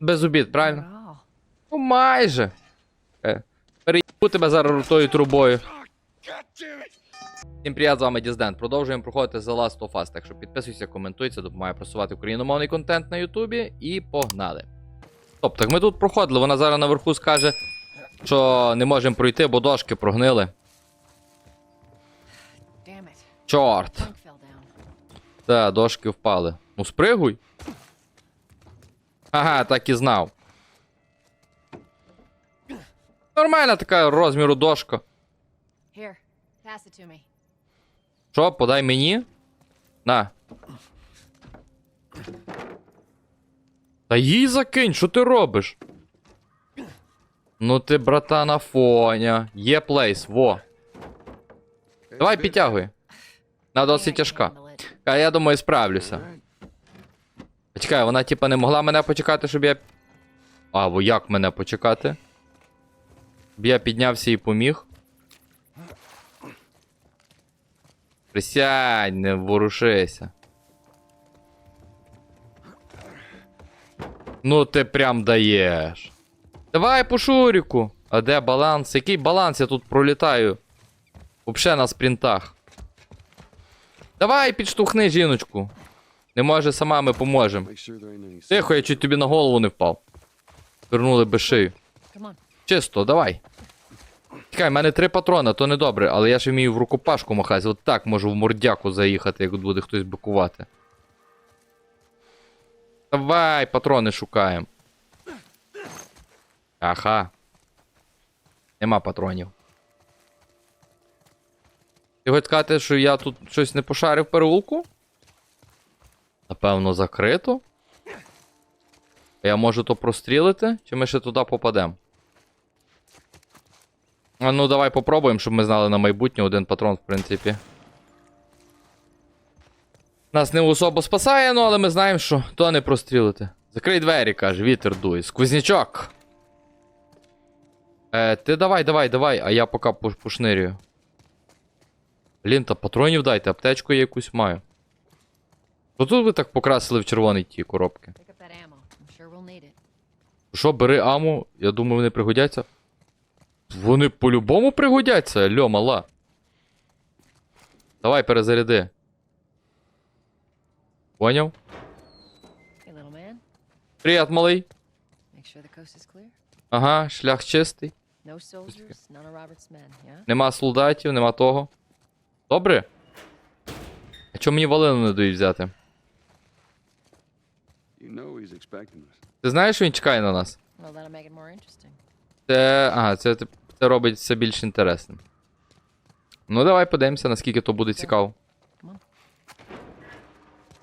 Без обід, правильно? Ну майже. Е, Переїбу тебе зараз тою трубою. Всім привіт, з вами Діздент. Продовжуємо проходити The Last of Us, так що підписуйся, коментуй, це допомагає просувати україномовний контент на Ютубі. І погнали. Стоп, так ми тут проходили, вона зараз наверху скаже, що не можемо пройти, бо дошки прогнили. Чорт. Plank fell down. Та, дошки впали. Ну спригуй. Ага, так і знав. Нормальна така розміру дошка. Що, подай мені? На. Та їй закинь, що ти робиш? Ну ти, братана, фоня. Є плейс, во. Давай підтягуй. Вона досить тяжка. А я думаю, справлюся. Чекай, вона типа не могла мене почекати, щоб я. А, бо як мене почекати? Щоб я піднявся і поміг. Присядь, не ворушися. Ну ти прям даєш. Давай по шуріку. А де баланс? Який баланс? Я тут пролітаю. Вообще на спринтах. Давай підштовхни жіночку. Не може сама, ми поможемо. Тихо, я чуть тобі на голову не впав. Вернули би шию. Чисто, давай. Чекай, в мене три патрона, то не добре, але я ж вмію в рукопашку махати. От так можу в мордяку заїхати, як буде хтось бикувати. Давай, патрони шукаємо. Аха. Нема патронів. Ти хочеш сказати, що я тут щось не пошарив переулку? Напевно, закрито. Я можу то прострілити, чи ми ще туди попадемо? А ну давай попробуємо, щоб ми знали на майбутнє один патрон, в принципі. Нас не особо спасає, ну але ми знаємо, що то не прострілити. Закрий двері, каже, вітер дує. Сквознячок. Е, ти давай, давай, давай, а я поки пошнирюю. Блін, та патронів дайте, аптечку я якусь маю. Що тут ви так покрасили в червоний ті коробки? Що, бери аму, я думаю, вони пригодяться. Вони по-любому пригодяться, льо, мала. Давай, перезаряди. Поняв? Привіт, малий. Ага, шлях чистий. Нема солдатів, нема того. Добре? А чому мені валину не дають взяти? You know he's expecting us. Ти знаєш, що він чекає на нас? Well, that'll make it more interesting. Це. Ага, це, це робить все більш інтересним. Ну, давай подивимося, наскільки то буде цікаво.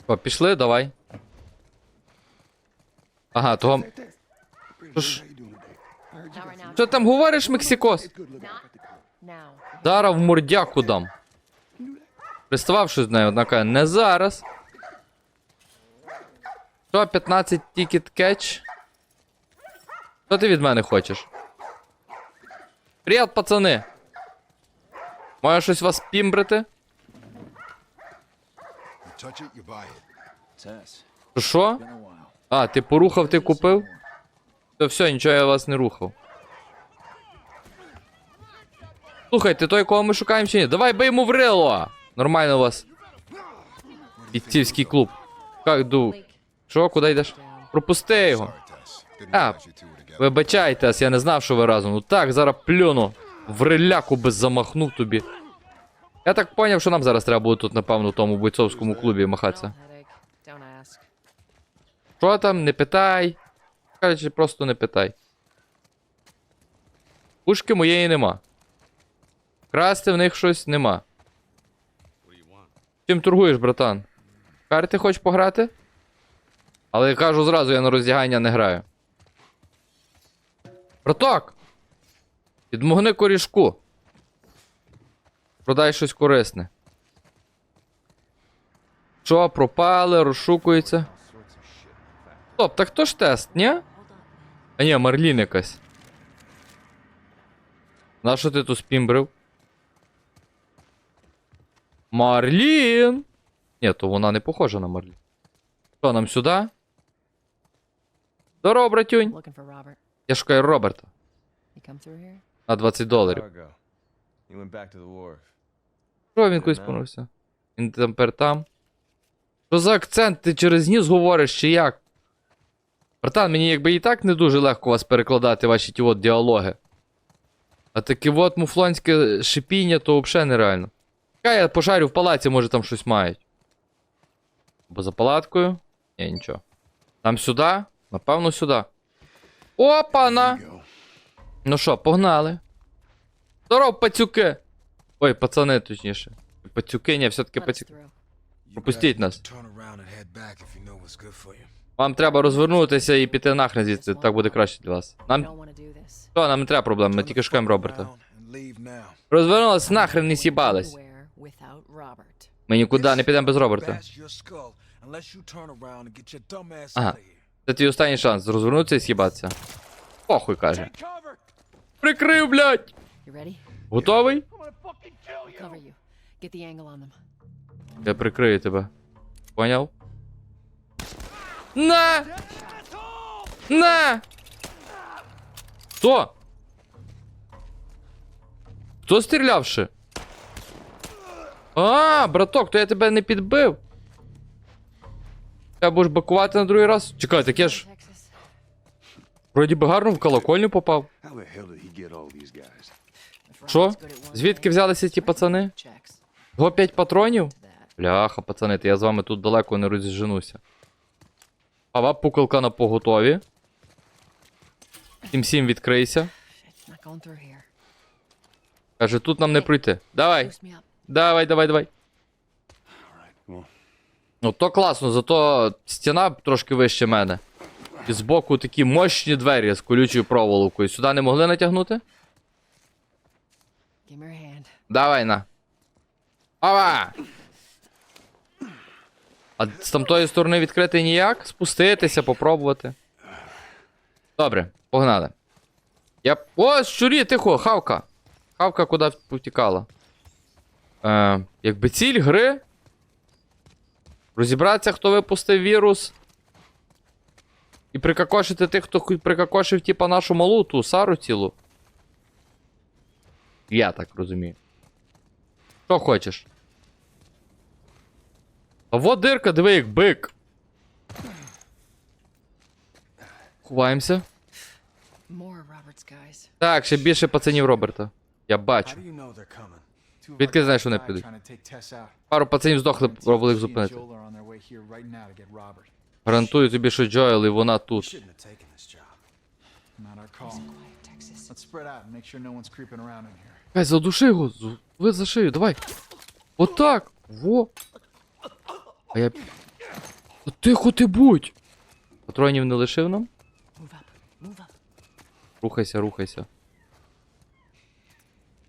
О, пішли, давай. Ага, того. Що там говориш, Мексикос? Зараз в мордяку дам. Приставав щось з нею, одна каже, не зараз. Що, 15 тікет кетч? Що ти від мене хочеш? Привіт, пацани! Маю щось вас пімбрити? Що. А, ти порухав, ти купив? То все, нічого я вас не рухав. Слухай, ти той, кого ми шукаємо чи ні? Давай бий йому в рило! Нормально у вас. Бійцівський клуб. Как ду? Що, куди йдеш? Пропусти його. Together. Вибачайтесь, я не знав, що ви разом. Ну так, зараз плюну. В риляку би замахнув тобі. Я так поняв, що нам зараз треба буде тут, напевно, в тому бойцовському клубі махатися. Що там, не питай. Кажучи, просто не питай. Пушки моєї нема. Красти в них щось нема. Чим торгуєш, братан? Карти хочеш пограти? Але я кажу зразу, я на роздягання не граю. Браток! Підмогни корішку. Продай щось корисне. Що, пропали, розшукується. Стоп, так то ж тест, ні? А ні, Марлін якась. На що ти тут спімбрив? Марлін! Ні, то вона не похожа на Марлін. Що, нам сюди? Здорово, братюнь. Я шукаю Роберта. На 20 доларів. Що він кудись повернувся? Він тепер там. Що за акцент? Ти через ніс говориш чи як? Братан, мені якби і так не дуже легко вас перекладати ваші ті от діалоги. А таке от муфлонське шипіння, то взагалі нереально. Хай я пошарю в палаці, може там щось мають. Бо за палаткою? Ні, нічого. Там сюди? Напевно, сюди. Опа-на! Ну що, погнали. Здоров, пацюки! Ой, пацани, точніше. Пацюки, ні, все-таки пацюки. Пропустіть нас. Вам треба розвернутися і піти нахрен звідси, так буде краще для вас. Нам що, нам не треба проблем, ми тільки шукаємо Роберта. Розвернулась нахрен не сібались. Ми нікуди не підемо без Роберта. Ага. Це твій останній шанс розвернутися і с'їбатися. Похуй каже. Прикрив, блядь! Готовий? Я прикрию тебе. Поняв? На! На! Хто? Хто стрілявши? А, браток, то я тебе не підбив. Треба будеш бакувати на другий раз. Чекай, так я ж вроді би гарно в колокольню попав. Що? Звідки взялися ті пацани? Го 5 патронів? Бляха, пацани, то я з вами тут далеко не розженуся. Пава, пукалка на поготові. Всім всім відкрийся. Каже, тут нам не пройти. Давай, давай, давай, давай. Ну то класно, зато стіна трошки вище мене. І збоку такі мощні двері з колючою проволокою. Сюди не могли натягнути? Давай на. Ава! А з тамтої сторони відкрити ніяк? Спуститися, попробувати. Добре, погнали. Я. О, щурі, тихо, хавка. Хавка куди повтікала. Е, якби ціль гри. Розібратися, хто випустив вірус. І прикакошити тих, хто прикакошив, типа нашу малу ту Сару цілу. Я так розумію. Що хочеш? А вот дирка, диви, як бик. Ховаємося. Так, ще більше пацанів Роберта. Я бачу. Our знаєш, що вони died підуть? Пару пацанів здохли, пробували їх зупинити. Гарантую тобі, що Джоел і вона тут. Хай, задуши його, ви за шию, давай. Отак. Во. А я. Тихо ти будь. Патронів не лишив нам? Рухайся, рухайся.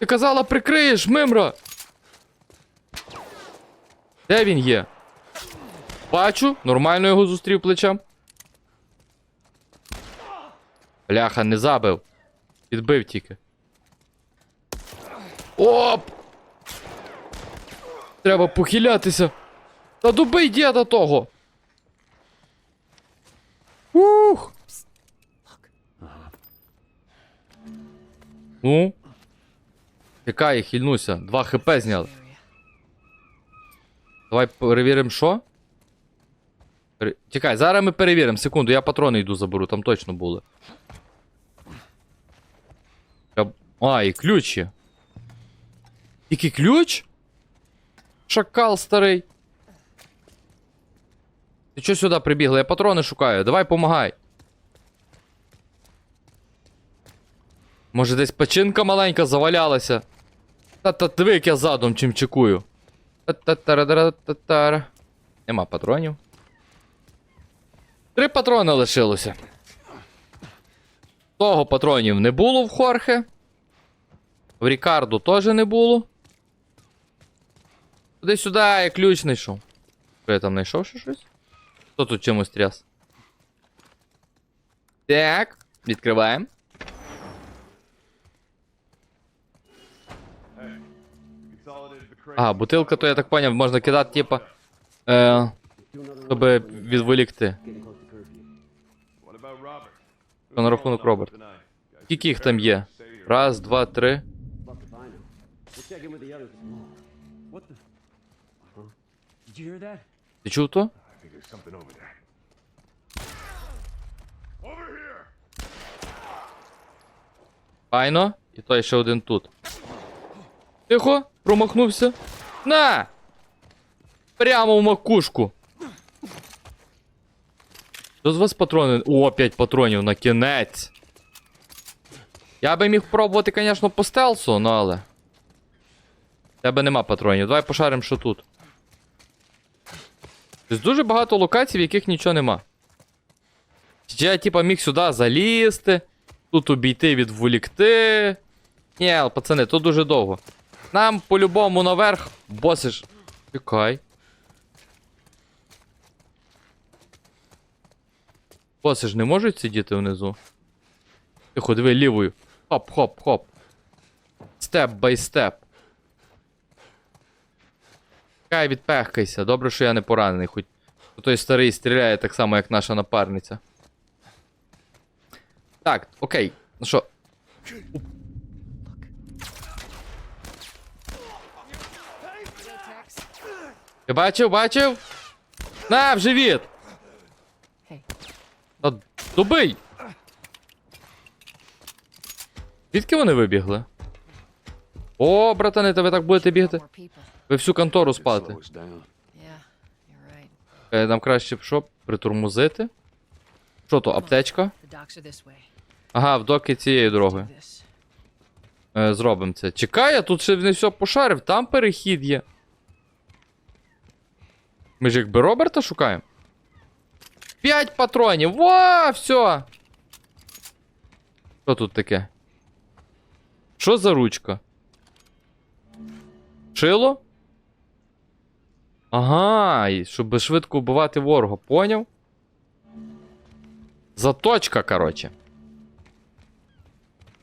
ти казала, прикриєш, мимра! Де він є? Бачу, нормально його зустрів плечем. Бляха, не забив. Підбив тільки. Оп! Треба похилятися. Та добий діда того. Ух! Ну? Тікай, хильнуся. Два хп зняли. Давай перевіримо, що? Пере- Чекай, зараз ми перевіримо. Секунду, я патрони йду заберу, там точно були. А, і ключ є. Тільки ключ? Шакал старий. Ти чого сюди прибігла? Я патрони шукаю. Давай помагай. Може десь печінка маленька завалялася. Та-та диви, я задом чим чекую. Та-та-тара-тара-та-тара. Нема патронів. Три патрони лишилося. Того патронів не було в Хорхе. В Рікарду теж не було. Туди сюди я ключ знайшов. Що я там знайшов ще щось? Хто тут чимось тряс? Так, відкриваємо. А, бутилка, то я так поняв, можна кидати, типа. Е, щоб відволікти. Що на рахунок Роберта? Скільки їх там є? Раз, два, три. Ти чув то? Файно. І той ще один тут. Тихо, промахнувся. На! Прямо в макушку. Що з вас патрони? О, 5 патронів на кінець. Я би міг пробувати, звісно, по стелсу, ну але. Тебе нема патронів. Давай пошаримо, що тут. Тобто дуже багато локацій, в яких нічого нема. Я, типа, міг сюди залізти, тут обійти, відволікти. Ні, пацани, тут дуже довго. Нам по-любому наверх. Боси ж. Чекай. Боси ж не можуть сидіти внизу. Тихо, диви лівою. Хоп-хоп-хоп. Степ бай степ. Хай відпехкайся. Добре, що я не поранений, хоч той старий стріляє так само, як наша напарниця. Так, окей. Ну що, Я бачив, бачив. На, в живіт. Та добий. Звідки вони вибігли? О, братани, та ви так будете бігати. Ви всю контору спати. Е, Нам краще б що? Притурмузити. Що то, аптечка? Ага, в доки. Do this. Е, зробимо це. Чекай, я тут ще не все пошарив, там перехід є. Ми ж якби Роберта шукаємо. П'ять патронів! Во, все! Що тут таке? Що за ручка? Шило? Ага, і щоб швидко вбивати ворога, поняв? Заточка, короче.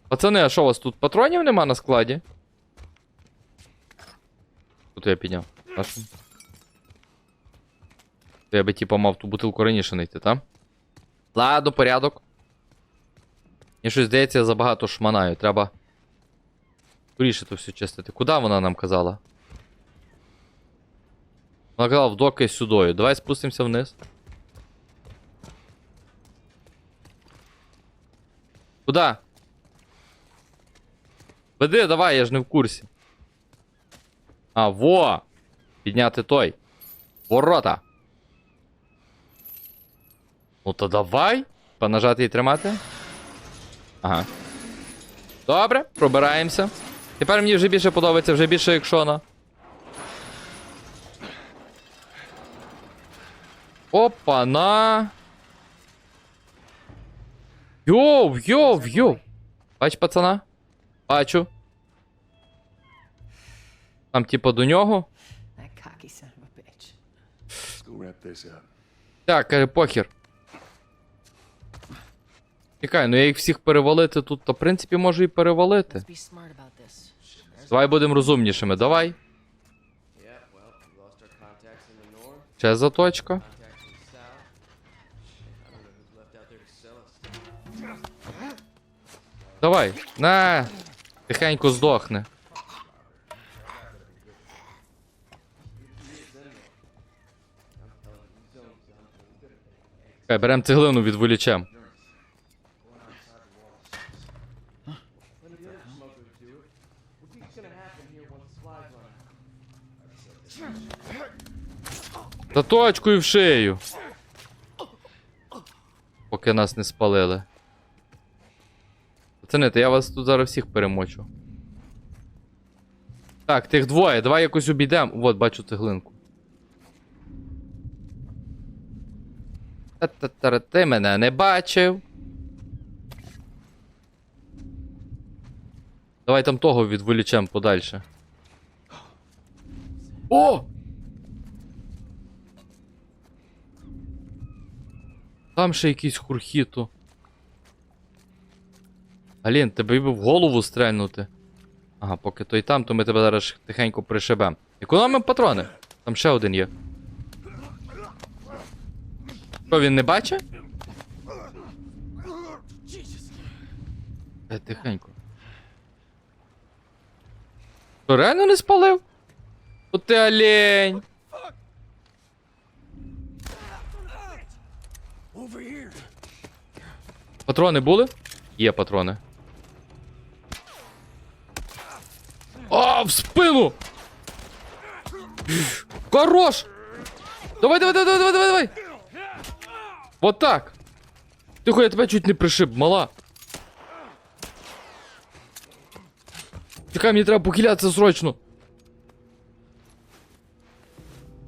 Пацани, а що у вас тут патронів нема на складі? Тут я підняв. Я би типа мав ту бутилку раніше знайти, та? Ладно, порядок. Мені щось здається, я забагато шманаю. Треба. Скоріше то все чистити. Куди вона нам казала? Вона казала в доки сюдою. Давай спустимося вниз. Куда? Веди, давай, я ж не в курсі. А, во! Підняти той. Ворота. Ну то давай. Понажати і тримати. Ага. Добре, пробираємося. Тепер мені вже більше подобається, вже більше екшона. Опа, на. Йоу, йоу, йоу. Бач, пацана? Бачу. Там, типа, до нього. Так, каже, похер. Чекай, ну я їх всіх перевалити тут, то в принципі можу і перевалити. Давай будемо розумнішими, давай. Yeah, well, we lost our contacts in the north, Ще заточка. contacts in the south. I don't know out there to sell us. Давай. На. Тихенько здохне. Хай, берем цеглину, відволічем. Заточкою в шию. Поки нас не спалили. Пацани, то я вас тут зараз всіх перемочу. Так, тих двоє, давай якось обійдемо. Вот, бачу цеглинку. Та-та-та, Ти мене не бачив. Давай там того відволічем подальше. О! Там ще якийсь хурхіто. Алін, тебе би в голову стрельнути. Ага, поки той там, то ми тебе зараз тихенько пришибем. Економимо патрони. Там ще один є. Що, він не бачить? Е, тихенько. Що, реально не спалив? От ти олень. Патрони були? Є патрони. А, в спину! Хорош! Давай, давай, давай, давай, давай, давай! Вот так! Тихо, я тебе чуть не пришиб, мала. Чекай, мені треба похилятися срочно.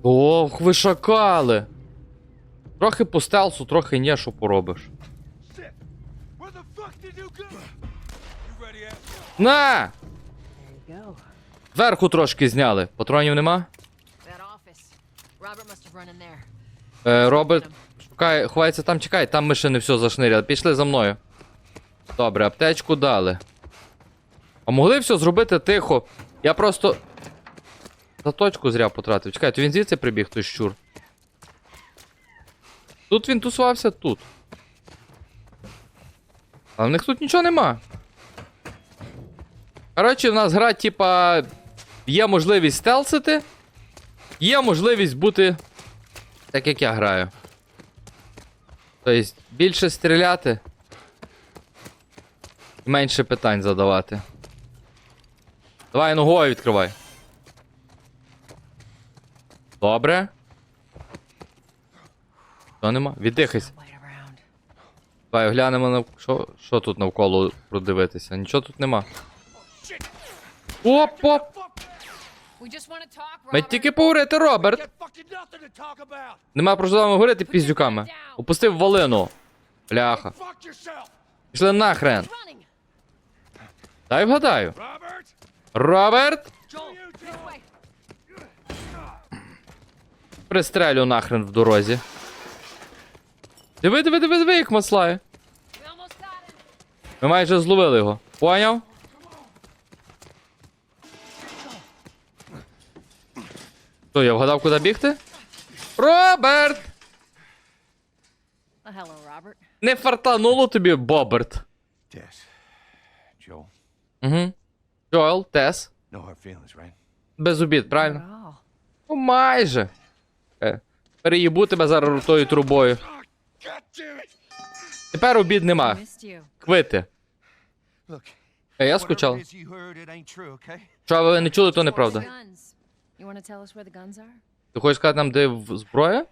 Ох, ви шакали. Трохи по стелсу, трохи ні, що поробиш. На! Зверху трошки зняли. Патронів нема. Е, Роберт, шукай, ховається там, чекай, там ми ще не все зашниряли. Пішли за мною. Добре, аптечку дали. А могли все зробити тихо. Я просто. Заточку зря потратив. Чекай, то він звідси прибіг той щур. Тут він тусувався тут. А в них тут нічого нема. Коротше, в нас гра, типа. Є можливість стелсити. Є можливість бути так як я граю. Тобто, більше стріляти. Менше питань задавати. Давай ногою відкривай. Добре. Що нема? Віддихайся. Давай оглянемо на. Що, що тут навколо продивитися? Нічого тут нема. Оп, оп! Ми тільки поговорити, Роберт! Нема про що з вами говорити піздюками. Опустив валину. Бляха. Пішли нахрен. Дай вгадаю. Роберт! Пристрелю нахрен в дорозі. Диви, диви, диви, диви, як маслає. Ми майже зловили його. Поняв? Що, я вгадав, куди бігти? Роберт! Не фартануло тобі, Боберт. Угу. Джоел, Тес. Без обід, правильно? Ну, майже. Е, переїбу тебе зараз ротою трубою. Тепер обід нема. Квити. Е, я скучав. Що ви не чули, то неправда. Ти хочеш сказати нам, де зброя?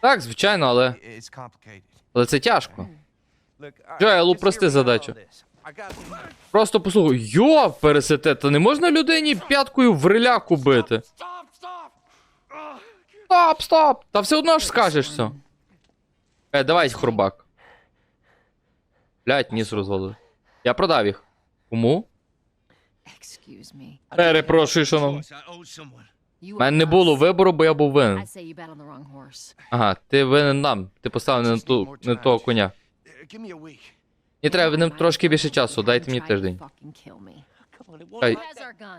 Так, звичайно, але, але це тяжко. All упрости задачу. Просто послухай, йо, пересете, та не можна людині п'яткою в риляку бити. Стоп, стоп! Та все одно ж скажеш все. Е, давай, хрубак. Блять, ніс розвалив. Я продав їх. Кому? Перепрошую, шановний. У мене не було вибору, бо я був винен. Ага, ти винен нам. Ти поставив не на ту, не того коня. Мені треба ним трошки більше часу, дайте мені тиждень.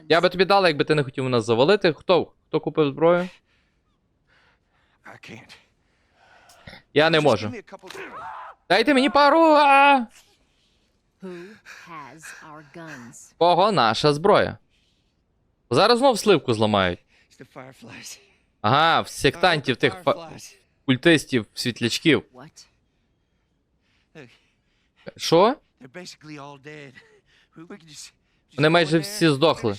Я би тобі дала, якби ти не хотів нас завалити. Хто? Хто купив зброю? Я не можу. Дайте мені пару. А! Кого наша зброя? Зараз знов сливку зламають. Ага, в сектантів тих фа... культистів, світлячків. What? Look, Що? they're basically all dead. We, we can just, just Вони майже всі здохли.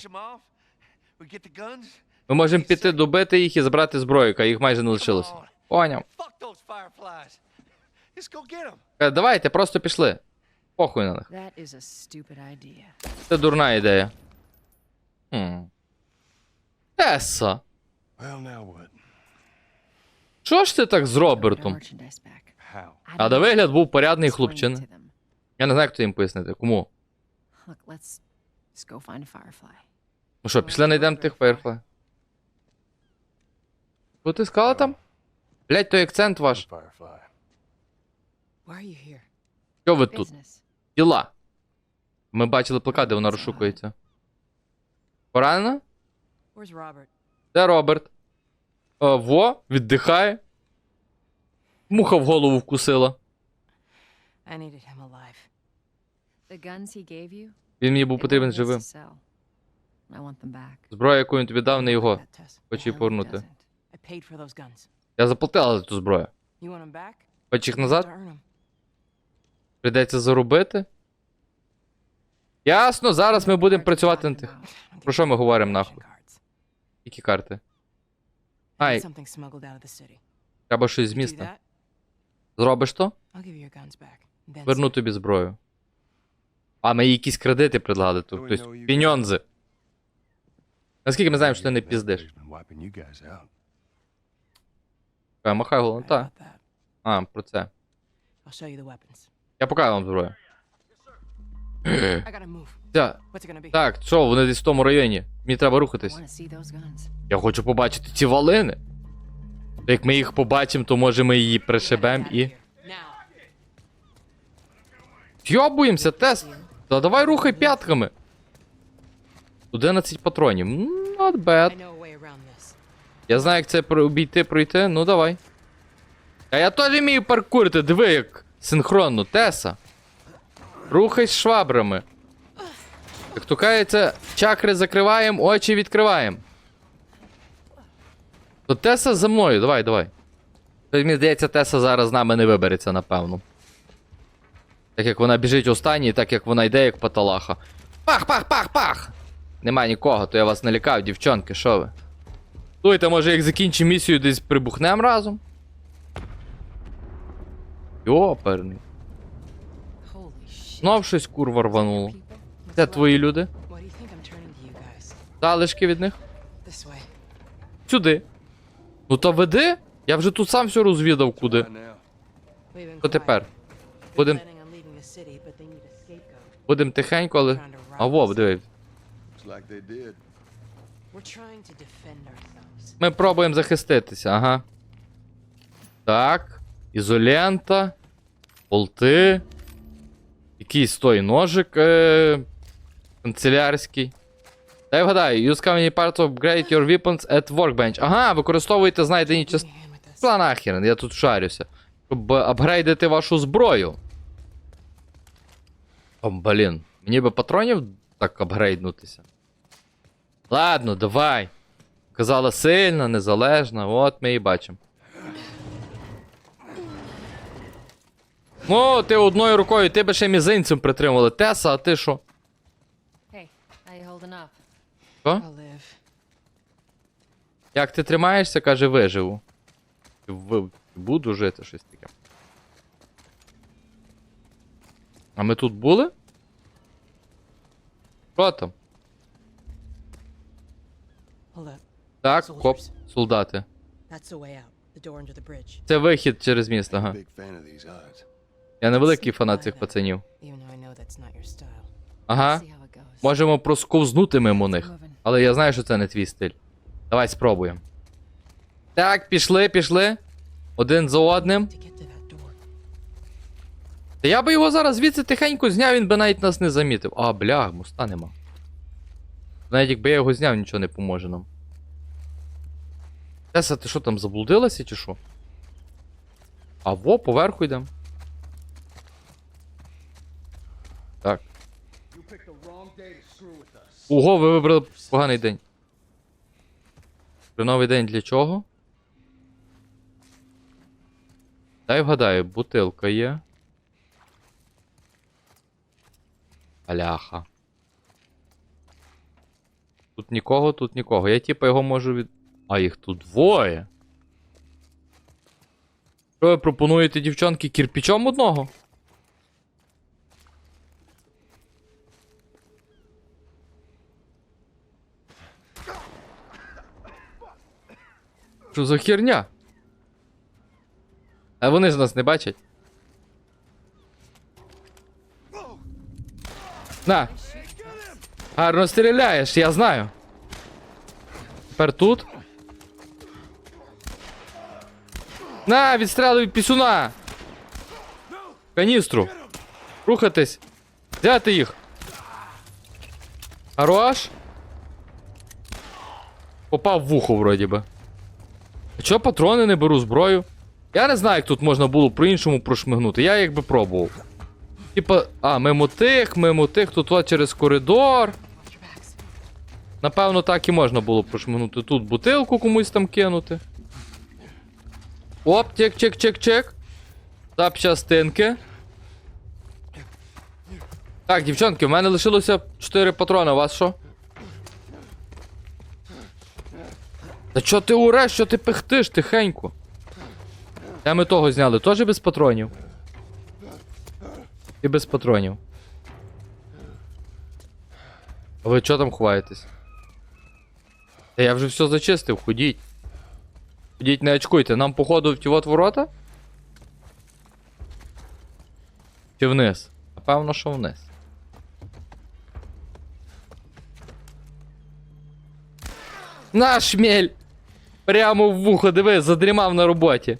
Ми можемо піти добити їх і забрати зброю, яка їх майже не лишилося. Поняв. Е, Давайте, просто пішли. Похуй на них. Це дурна ідея. Хм. Теса. Що ж ти так з Робертом? А на вигляд був порядний explain Я не знаю, як то їм пояснити. Кому? Look, let's just go find a firefly. Ну що, пішли знайдемо тих Firefly. Що ти сказала там? Блять, той акцент ваш. Firefly. Why are you here? Що ви тут? Business. Діла. Ми бачили плакат, де вона розшукується. Поранена? Where's Robert? Де Роберт? О, во, віддихає. Муха в голову вкусила. I needed him alive. The guns he gave you? Він мені був потрібен живим. to sell. I want them back. Зброя, яку він тобі дав, не його. Хочу її повернути. Я заплатила за ту зброю. You want them back? Хочеш їх назад? Прийдеться заробити. Ясно, зараз ми будемо працювати talk на тих. Про що ми говоримо, нахуй? Які карти? I Ай, треба щось з міста. Зробиш то? Верну тобі зброю. А ми їй якісь кредити предлагали тут. Тобто піньонзи. Наскільки ми знаємо, що ти не піздиш. Я махаю голову. Та. А, про це. Я покажу вам зброю. Та, так, що, вони десь в тому районі. Мені треба рухатись. Я хочу побачити ці валини. То Як ми їх побачимо, то може ми її пришибем і. Йобуємося, тест. Та давай рухай п'ятками. 11 патронів. Not bad. Я знаю, як це обійти, пройти. Ну давай. А я теж вмію паркурити, диви, як синхронно, Теса. Рухай з швабрами. Як то кажеться, чакри закриваємо, очі відкриваємо. То Теса за мною, давай, давай. Мені здається, Теса зараз з нами не вибереться, напевно. Так як вона біжить останній, так як вона йде, як паталаха. Пах, пах, пах, пах! Нема нікого, то я вас налякав, дівчонки, що ви? Слухайте, може як закінчимо місію, десь прибухнем разом? Йоперний. Знов щось курва рвануло. Це твої люди? Залишки від них? Сюди. Ну то веди. Я вже тут сам все розвідав куди. Що тепер? They're Будем, scapegoat. будем тихенько, але. А вов, диви. To. Ми пробуємо захиститися, ага. Так. Ізолента. Болти. Якийсь той ножик е- канцелярський. Дай вгадаю, use many parts of upgrade your weapons at workbench. Ага, використовуйте знайдені частини. Пла нахер, я тут шарюся. Щоб апгрейдити вашу зброю. О, блін. Мені би патронів так апгрейднутися. Ладно, давай. Казала сильна, незалежна, от ми і бачимо. Ну, ти одною рукою, ти би ще мізинцем притримували. Теса, а ти що? Що? Як ти тримаєшся, каже, виживу. В... Буду жити щось таке. А ми тут були? Що там? Так, коп, солдати. Це вихід через місто, ага. Я не великий фанат цих пацанів. Ага. Можемо просковзнути мимо них. Але я знаю, що це не твій стиль. Давай спробуємо. Так, пішли, пішли. Один за одним. Та я би його зараз звідси тихенько зняв, він би навіть нас не замітив. А, бля, моста нема. Навіть якби я його зняв, нічого не поможе нам. Теса, ти що там заблудилася чи що? А во, поверху йдемо. Так. Ого, ви вибрали поганий день. Новий день для чого? Дай вгадаю, бутилка є. Аляха. Тут нікого, тут нікого. Я типа його можу від. А їх тут двоє. Що ви пропонуєте, дівчонки, кірпічом одного? Що за херня? А вони ж нас не бачать. На. Гарно стріляєш, я знаю. Тепер тут. На, відстрелюй пісюна! Каністру. Рухатись. Взяти їх. Хорош. Попав в вухо, вроді би. А чого патрони не беру зброю? Я не знаю, як тут можна було по-іншому прошмигнути. Я якби пробував. Типа, а, мимо тих, мимо тих, тут от через коридор. Напевно, так і можна було прошмигнути. Тут бутилку комусь там кинути. Оп, чек, чек, чек, чек. Запчастинки. Так, дівчонки, в мене лишилося 4 патрони, у вас що? Та чо ти уреш, що ти пихтиш тихенько? Де ми того зняли? Теж без патронів? І без патронів. А ви чого там ховаєтесь? Та я вже все зачистив, ходіть. Ходіть, не очкуйте, нам походу в ті от ворота? Чи вниз? Напевно, що вниз. На, шмель! Прямо в вухо, диви, задрімав на роботі.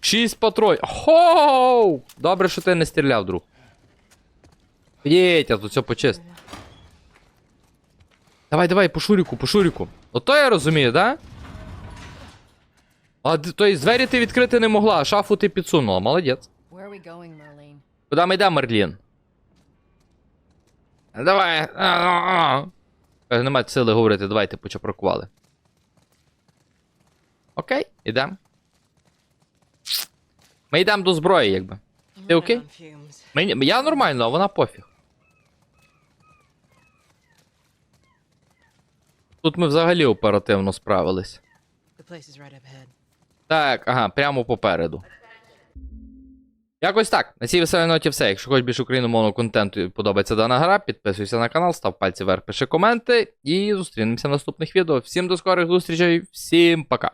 Шість патронів. Хоу! Добре, що ти не стріляв, друг. Єть, я тут все почист. Давай, давай, по шуріку, по шуріку. Ото я розумію, да? А то есть двері ти відкрити не могла, а шафу ти підсунула. Молодець. Куди ми йдемо, Мерлін? Давай. Каже, Немає сили говорити, давайте почапракували. Окей, ідемо. Ми йдемо до зброї, якби. Ти окей? Мені, я нормально, а вона пофіг. Тут ми взагалі оперативно справились. Так, ага, прямо попереду. Якось так. На цій веселій ноті все. Якщо хочеш більше україномовного контенту і подобається дана гра, підписуйся на канал, став пальці вверх, пиши коменти і зустрінемося в наступних відео. Всім до скорих зустрічей, всім пока.